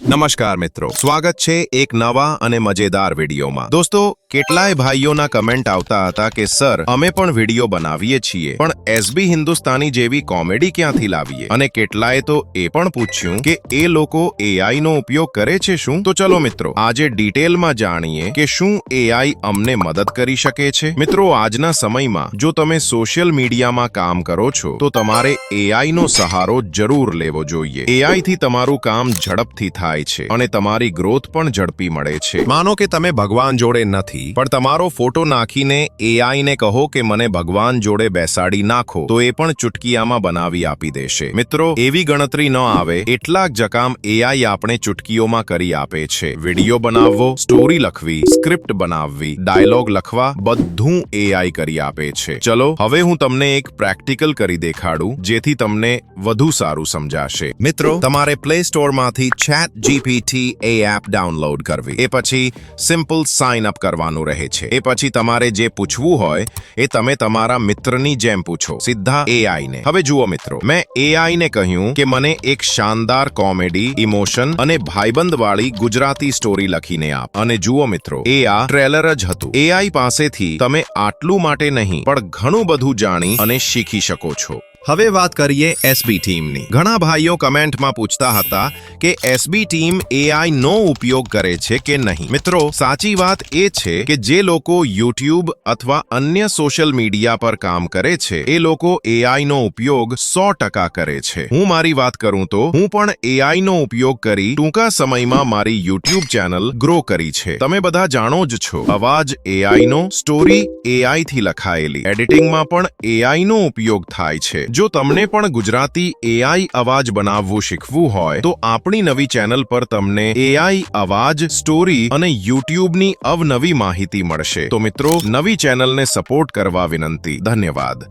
નમસ્કાર મિત્રો. સ્વાગત છે એક નવા અને મજેદાર વિડીયોમાં. દોસ્તો, કેટલાય ભાઈઓના કમેન્ટ આવતા હતા કે, સર, અમે પણ વીડિયો બનાવીએ છીએ, પણ એસબી હિન્દુસ્તાની જેવી કોમેડી ક્યાંથી લાવીએ? અને કેટલાય તો એ પણ પૂછ્યું કે, એ લોકો એઆઈ નો ઉપયોગ કરે છે શું? તો ચલો મિત્રો, આજે ડિટેલમાં જાણીએ કે શું એઆઈ અમને મદદ કરી શકે છે. મિત્રો, આજના સમયમાં જો તમે સોશિયલ મીડિયામાં કામ કરો છો, તો તમારે એઆઈ નો સહારો જરૂર લેવો જોઈએ. એઆઈ થી તમારું કામ ઝડપથી થાય. છે અને તમારી ગ્રોથ પણ ઝડપી મળે છે. માનો કે તમે ભગવાન જોડે નથી, પણ તમારો ફોટો નાખીને એઆઈ ને કહો કે મને ભગવાન જોડે બેસાડી નાખો, તો એ પણ ચુટકીયામાં બનાવી આપી દેશે. મિત્રો, એવી ગણતરી ન આવે, એટલાક જકામ એઆઈ આપણે ચુટકીઓમાં કરી આપે છે. વીડિયો બનાવવો, સ્ટોરી લખવી, સ્ક્રિપ્ટ બનાવવી, ડાયલોગ લખવા, બધું એઆઈ કરી આપે છે. ચલો, હવે હું તમને એક પ્રેક્ટિકલ કરી દેખાડું, જેથી તમને વધુ સારું સમજાશે. મિત્રો, તમારે પ્લે સ્ટોરમાંથી ચેટ જીપીટી એપ ડાઉનલોડ કરવી. એ પછી સિમ્પલ સાઇન અપ કરવાનું રહે છે. એ પછી તમારે જે પૂછવું હોય, એ તમે તમારા મિત્રની જેમ પૂછો. સીધા એઆઈને હવે જુઓ મિત્રો, મેં એઆઈને કહ્યું કે મને એક શાનદાર કોમેડી, ઇમોશન અને ભાઈબંધ વાળી ગુજરાતી સ્ટોરી લખીને આપ. અને જુઓ મિત્રો, એ આ ટ્રેલર જ હતું. એઆઈ પાસેથી તમે આટલું માટે નહીં, પણ ઘણું બધું જાણી અને શીખી શકો છો. હવે વાત કરીએ એસબી ટીમની ઘણા ભાઈઓ કમેન્ટમાં પૂછતા હતા કે એસબી ટીમ એઆઈ નો ઉપયોગ કરે છે કે નહીં. મિત્રો, સાચી વાત એ છે કે જે લોકો યુટ્યુબ અથવા અન્ય સોશિયલ મીડિયા પર કામ કરે છે, એ લોકો એઆઈ નો ઉપયોગ સો ટકા કરે છે. હું મારી વાત કરું તો, હું પણ એઆઈ નો ઉપયોગ કરી ટૂંકા સમયમાં મારી યુટ્યુબ ચેનલ ગ્રો કરી છે. તમે બધા જાણો જ છો, અવાજ એઆઈ નો સ્ટોરી એઆઈ થી લખાયેલી. એડિટિંગમાં પણ એઆઈ નો ઉપયોગ થાય છે. જો તમને પણ ગુજરાતી એઆઈ અવાજ બનાવવું શીખવું હોય, તો આપણી નવી ચેનલ પર તમને એઆઈ અવાજ, સ્ટોરી અને યુટ્યુબની અવનવી માહિતી મળશે. તો મિત્રો, નવી ચેનલને સપોર્ટ કરવા વિનંતી. ધન્યવાદ.